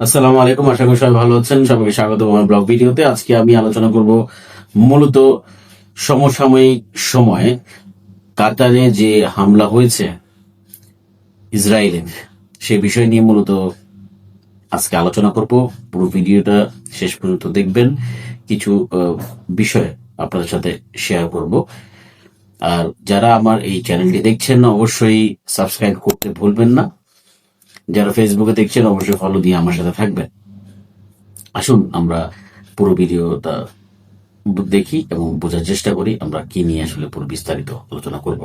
আসসালামু আলাইকুম, আশা করি সবাই ভালো আছেন। সবাইকে স্বাগত আমার ব্লগ ভিডিওতে। আজকে আমি আলোচনা করব মূলত সমসাময়িক সময়ে কাতারে যে হামলা হয়েছে ইসরায়েলের, সে বিষয় নিয়ে মূলত আজকে আলোচনা করব। পুরো ভিডিওটা শেষ পর্যন্ত দেখবেন। কিছু বিষয় আপনাদের সাথে শেয়ার করব। আর যারা আমার এই চ্যানেলটি দেখছেন, অবশ্যই সাবস্ক্রাইব করতে ভুলবেন না। যারা ফেসবুকে দেখছেন, অবশ্যই ফলো দিয়ে আমার সাথে থাকবেন। আসুন, আমরা পুরো ভিডিওটা দেখি এবং বোঝার চেষ্টা করি, আমরা কি নিয়ে আসলে পুরো বিস্তারিত আলোচনা করব।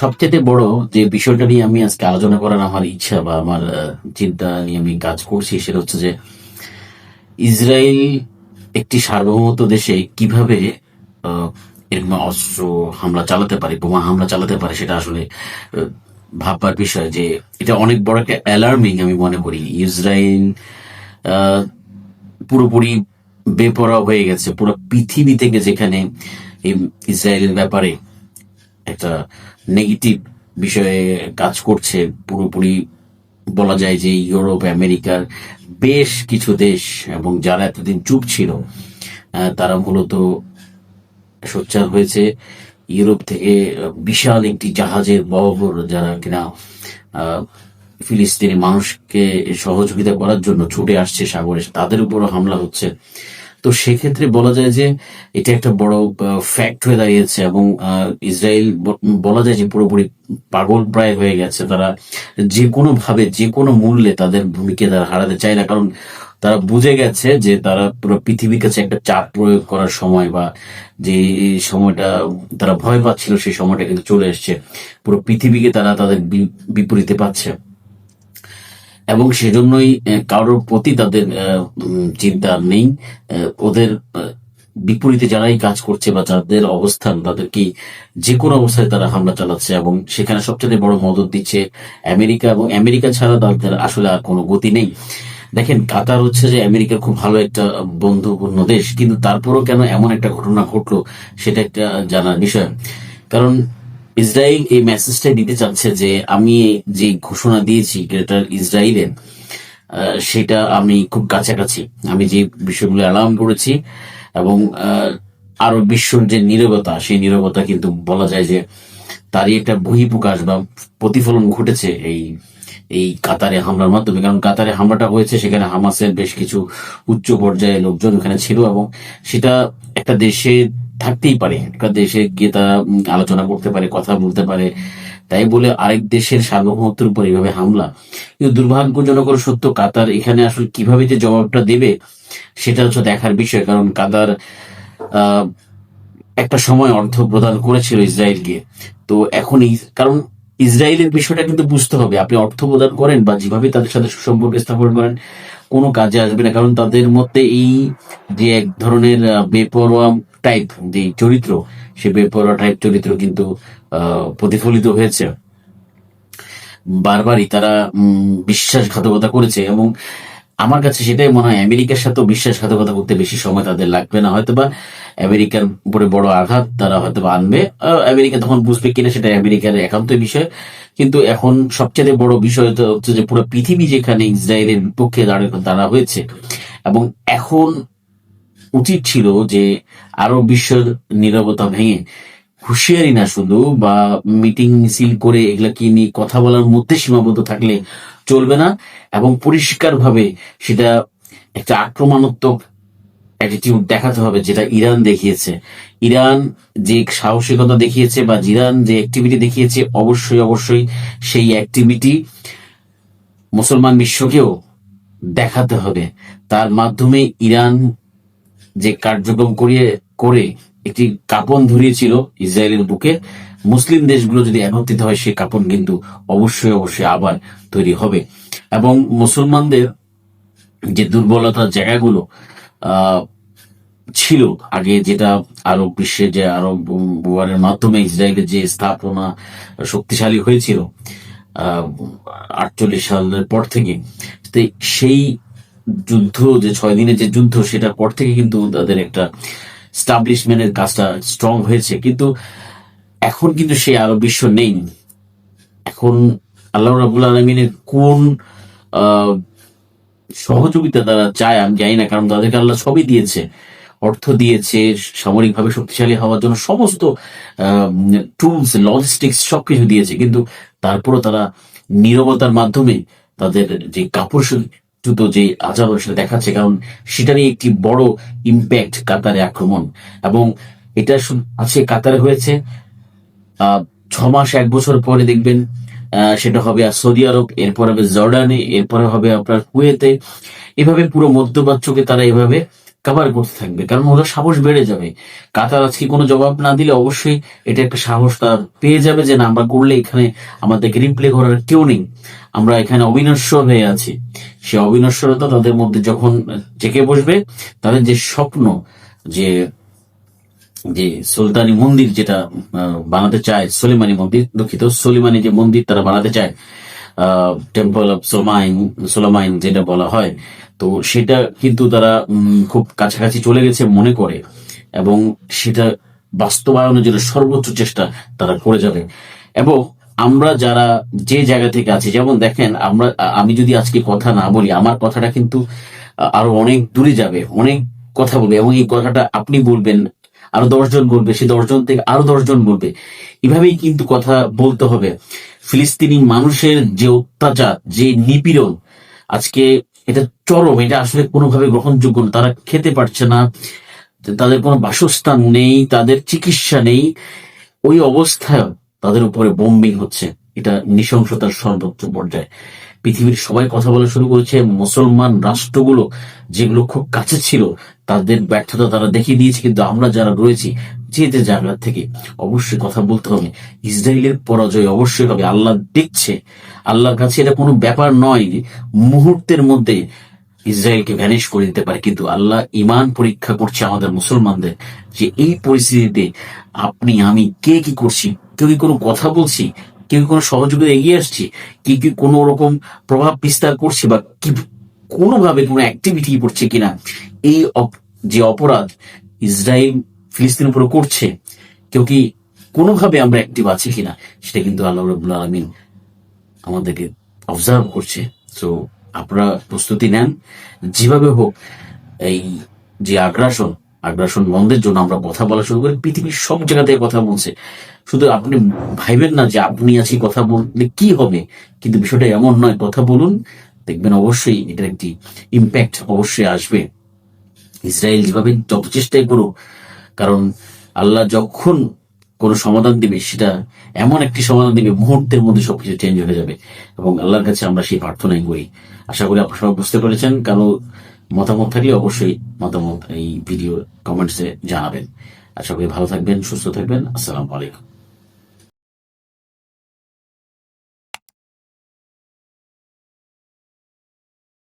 সবচেয়ে বড় যে বিষয়টা নিয়ে আমি আজকে আলোচনা করার আমার ইচ্ছা বা আমার চিন্তা নিয়ে আমি কাজ করছি সেটা হচ্ছে যে ইসরায়েল একটি সার্বভৌমত্ব দেশে কীভাবে এরকম অস্ত্র হামলা চালাতে পারে, বোমা হামলা চালাতে পারে সেটা আসলে ভাববার বিষয় যে এটা অনেক বড় একটা অ্যালার্মিং আমি মনে করি। ইসরায়েল পুরোপুরি বেপরা হয়ে গেছে। পুরো পৃথিবী থেকে যেখানে ইসরায়েলের ব্যাপারে একটা নেগেটিভ বিষয়ে কাজ করছে, পুরোপুরি বলা যায় যে ইউরোপ, আমেরিকার বেশ কিছু দেশ এবং যারা এতদিন চুপ ছিল তারা মূলত সোচ্চার হয়েছে। ইউরোপ থেকে বিশাল একটি জাহাজের বহর যারা কিনা ফিলিস্তিনি মানুষকে সহযোগিতা করার জন্য ছুটে আসছে সাগরে, তাদের উপরও হামলা হচ্ছে। তো সেক্ষেত্রে বলা যায় যে এটা একটা বড় ফ্যাক্ট হয়ে দাঁড়িয়েছে এবং ইসরায়েল বলা যায় যে পুরোপুরি পাগল প্রায় হয়ে গেছে। তারা যে কোনো ভাবে যে কোনো মূল্যে তাদের ভূমিকা তারা হারাতে চায় না। কারণ তারা বুঝে গেছে যে তারা পুরো পৃথিবীর কাছে একটা চাপ প্রয়োগ করার সময় বা যে সময়টা তারা ভয় পাচ্ছিল, সেই সময়টা কিন্তু চলে এসছে। পুরো পৃথিবীকে তারা তাদের বিপরীতে পাচ্ছে। এবং সেজন্যই কারোর প্রতি তাদের চিন্তা নেই। ওদের বিপরীতে যারাই কাজ করছে বা যাদের অবস্থান তাদেরকে যে কোনো অবস্থায় তারা হামলা চালাচ্ছে এবং সেখানে সবচেয়ে বড় মদত দিচ্ছে আমেরিকা এবং আমেরিকা ছাড়া তাদের আসলে আর কোনো গতি নেই। দেখেন, কাতার হচ্ছে যে আমেরিকার খুব ভালো একটা বন্ধুপূর্ণ দেশ, কিন্তু তারপরেও কেন এমন একটা ঘটনা ঘটলো, সেটা একটা জানার বিষয়। কারণ ইসরায়েল এই মেসেজটা দিতে চাচ্ছে যে, আমি যে ঘোষণা দিয়েছি গ্রেটার ইসরায়েলের সেটা আমি খুব কাছাকাছি। আমি যে বিষয়গুলো অ্যালার্ম করেছি এবং আরও বিশ্বর যে নীরবতা, সেই নীরবতা কিন্তু বলা যায় যে, তারই একটা বহিঃপ্রকাশ বা প্রতিফলন ঘটেছে এই এই কাতারে হামলার মাধ্যমে। কারণ কাতারে হামলাটা হয়েছে, সেখানে হামাসের বেশ কিছু উচ্চ পর্যায়ে লোকজন ওখানে ছিল এবং সেটা একটা দেশে থাকতেই পারে। একটা দেশে গিয়ে তারা আলোচনা করতে পারে, কথা বলতে পারে। তাই বলে আরেক দেশের সার্বভৌমত্বের উপর এইভাবে হামলা। কিন্তু দুর্ভাগ্যজনক সত্য, কাতার এখানে আসলে কীভাবে যে জবাবটা দেবে, সেটা হচ্ছে দেখার বিষয়। কারণ কাতার একটা সময় অর্থ প্রদান করেছিল ইসরায়েলকে। তো এখন ইস- কারণ ইসরায়েলের বিষয়টা কিন্তু বুঝতে হবে। আপনি অর্থ প্রদান করেন বা যেভাবে তাদের সাথে সুসম্পর্ক স্থাপন করেন, কোনো কাজে আসবে না। কারণ তাদের মধ্যে এই যে এক ধরনের বেপরোয়া টাইপ যে চরিত্র, সে বেপরোয়া টাইপ চরিত্র কিন্তু প্রতিফলিত হয়েছে। বারবারই তারা বিশ্বাসঘাতকতা করেছে এবং আমার কাছে সেটাই মনে হয়, আমেরিকার সাথেও বিশ্বাসঘাতকতা করতে বেশি সময় তাদের লাগবে না। হয়তোবা আমেরিকার উপরে বড় আঘাত তারা হয়তো আনবে। আমেরিকা তখন বুঝবে কিনা সেটা আমেরিকার একান্ত বিষয়। কিন্তু এখন সবচেয়ে বড় বিষয় হচ্ছে যে পুরো পৃথিবী যেখানে ইসরায়েলের বিপক্ষে দাঁড়া দাঁড়া হয়েছে এবং এখন উচিত ছিল যে আরও বিশ্বের নিরবতা ভেঙে হুঁশিয়ারি না শুধু বা মিটিং মিছিল করে এগুলাকে নিয়ে কথা বলার মধ্যে সীমাবদ্ধ থাকলে চলবে না এবং পরিষ্কারভাবে সেটা একটা আক্রমণাত্মক অ্যাটিটিউড দেখাতে হবে যেটা ইরান দেখিয়েছে। ইরান যে সাহসিকতা দেখিয়েছে বা ইরান যে অ্যাক্টিভিটি দেখিয়েছে, অবশ্যই অবশ্যই সেই অ্যাক্টিভিটি মুসলমান বিশ্বকেও দেখাতে হবে। তার মাধ্যমে ইরান যে কার্যক্রম করিয়ে, করে একটি কাপন ধরিয়েছিল ইসরায়েলের বুকে, মুসলিম দেশগুলো যদি একত্রিত হয় সেই কাপন কিন্তু অবশ্যই অবশ্যই আবার তৈরি হবে। এবং মুসলমানদের যে দুর্বলতার জায়গাগুলো ছিল আগে যেটা আরব বিশ্বে যে আরব ওয়ারের মাধ্যমে ইসরায়েলের যে স্থাপনা শক্তিশালী হয়েছিল আটচল্লিশ সালের পর থেকে সেই যুদ্ধ, যে ছয় দিনের যে যুদ্ধ, সেটার পর থেকে কিন্তু তাদের একটা স্টাবলিশমেন্টের কাজটা স্ট্রং হয়েছে। কিন্তু এখন কিন্তু সেই আরব বিশ্ব নেই। এখন আল্লাহ রাবুল আলমিনের কোন সহযোগিতা তারা চায় আমি জানি না, কারণ তাদেরকে আল্লাহ সবই দিয়েছে। অর্থ দিয়েছে, সামরিকভাবে শক্তিশালী হওয়ার জন্য সমস্ত টুলস লজিস্টিক্স সবকিছু দিয়েছে। কিন্তু তারপরও তারা নীরবতার মাধ্যমে তাদের যে কাপড় জুতো যে আজাব সেটা দেখাচ্ছে, কারণ সেটারই একটি বড় ইম্প্যাক্ট কাতারে আক্রমণ। এবং এটা আছে কাতারে হয়েছে। ছ মাস এক বছর পরে দেখবেন সেটা হবে সৌদি আরব, এরপর হবে জর্ডানে, এরপরে হবে আপনার কুয়েতে। এভাবে পুরো মধ্যপ্রাচ্যকে তারা এভাবে কভার করতে থাকবে, কারণ ওদের সাহস বেড়ে যাবে। কাতার আজকে কোনো জবাব না দিলে অবশ্যই এটা একটা সাহস তার পেয়ে যাবে যে না, আমরা করলে এখানে আমাদেরকে রিপ্লে করার কেউ নেই। আমরা এখানে অবিনশ্বর হয়ে আছি। সে অবিনশ্বরতা তাদের মধ্যে যখন জেগে বসবে, তাদের যে স্বপ্ন, যে যে সুলতানি মন্দির যেটা বানাতে চায়, সলিমানি মন্দির, দুঃখিত, সলিমানি যে মন্দির তারা বানাতে চায় টেম্পল অফ সোমাইন সোলামাইন যেটা বলা হয়, তো সেটা কিন্তু তারা খুব কাছাকাছি চলে গেছে মনে করে, এবং সেটা বাস্তবায়নের জন্য সর্বোচ্চ চেষ্টা তারা করে যাবে। এবং আমরা যারা যে জায়গা থেকে আছি, যেমন দেখেন, আমরা, আমি যদি আজকে কথা না বলি, আমার কথাটা কিন্তু আরও অনেক দূরে যাবে, অনেক কথা বলবে, এবং এই কথাটা আপনি বলবেন, আরও দশজন বলবে, সে দশজন থেকে আরও দশজন বলবে। এভাবেই কিন্তু কথা বলতে হবে। ফিলিস্তিনি মানুষের যে অত্যাচার, যে নিপীড়ন, আজকে এটা চরম, এটা আসলে কোনোভাবে গ্রহণযোগ্য না। তারা খেতে পারছে না, তাদের কোনো বাসস্থান নেই, তাদের চিকিৎসা নেই। ওই অবস্থায় তাদের উপরে বোম্বিং হচ্ছে। এটা নৃশংসতার সর্বোচ্চ পর্যায়ে। পৃথিবীর সবাই কথা বলা শুরু করেছে, মুসলমান রাষ্ট্রগুলো যেগুলো খুব কাছে ছিল, তাদের ব্যর্থতা তারা দেখিয়ে দিয়েছে, কিন্তু আমরা যারা রয়েছি যে যে জায়গা থেকে অবশ্যই কথা বলতে হবে। ইসরায়েলের পরাজয় অবশ্যই হবে। আল্লাহ দেখছে। আল্লাহর কাছে এটা কোনো ব্যাপার নয় মুহূর্তের মধ্যে ইসরায়েলকে ভ্যানিশ করে দিতে পারে। কিন্তু আল্লাহ ইমান পরীক্ষা করছে আমাদের মুসলমানদের যে এই পরিস্থিতিতে আপনি, আমি কে কি করছি, কেউ কি কোনো কথা বলছি, কেউ কি কোনো সহযোগিতা এগিয়ে আসছি, কি কি কোনো রকম প্রভাব বিস্তার করছে বা কি কোনোভাবে কোনো অ্যাক্টিভিটি করছে কিনা, এই যে অপরাধ ইসরায়েল ফিলিস্তিনের উপরে করছে, কেউ কি কোনোভাবে আমরা অ্যাক্টিভ আছি কিনা, সেটা কিন্তু আল্লাহ রবুল্লা আলমিন আমাদেরকে অবজার্ভ করছে। তো আপনারা প্রস্তুতি নেন। যেভাবে হোক, এই যে আগ্রাসন আগ্রাসন বন্ধের জন্য আমরা কথা বলা শুরু করি, পৃথিবীর সব জায়গা থেকে কথা বলছে। শুধু আপনি ভাইবেন না যে আপনি আছি, কথা বললে কি হবে, কিন্তু বিষয়টা এমন নয়, কথা বলুন। দেখবেন অবশ্যই এটার একটি ইম্প্যাক্ট অবশ্যই আসবে। ইসরায়েল যেভাবে যত চেষ্টাই করুক কারণ আল্লাহ যখন কোন সমাধান দিবে, সেটা এমন একটি সমাধান দিবে, মুহূর্তের মধ্যে সবকিছু চেঞ্জ হয়ে যাবে। এবং আল্লাহর কাছে আমরা সেই প্রার্থনাই করি। আশা করি আপনার সবাই বুঝতে পেরেছেন। কারও মতামত থাকলে অবশ্যই মতামত এই ভিডিও কমেন্টসে জানাবেন। আশা করি ভালো থাকবেন, সুস্থ থাকবেন। আসসালামু আলাইকুম।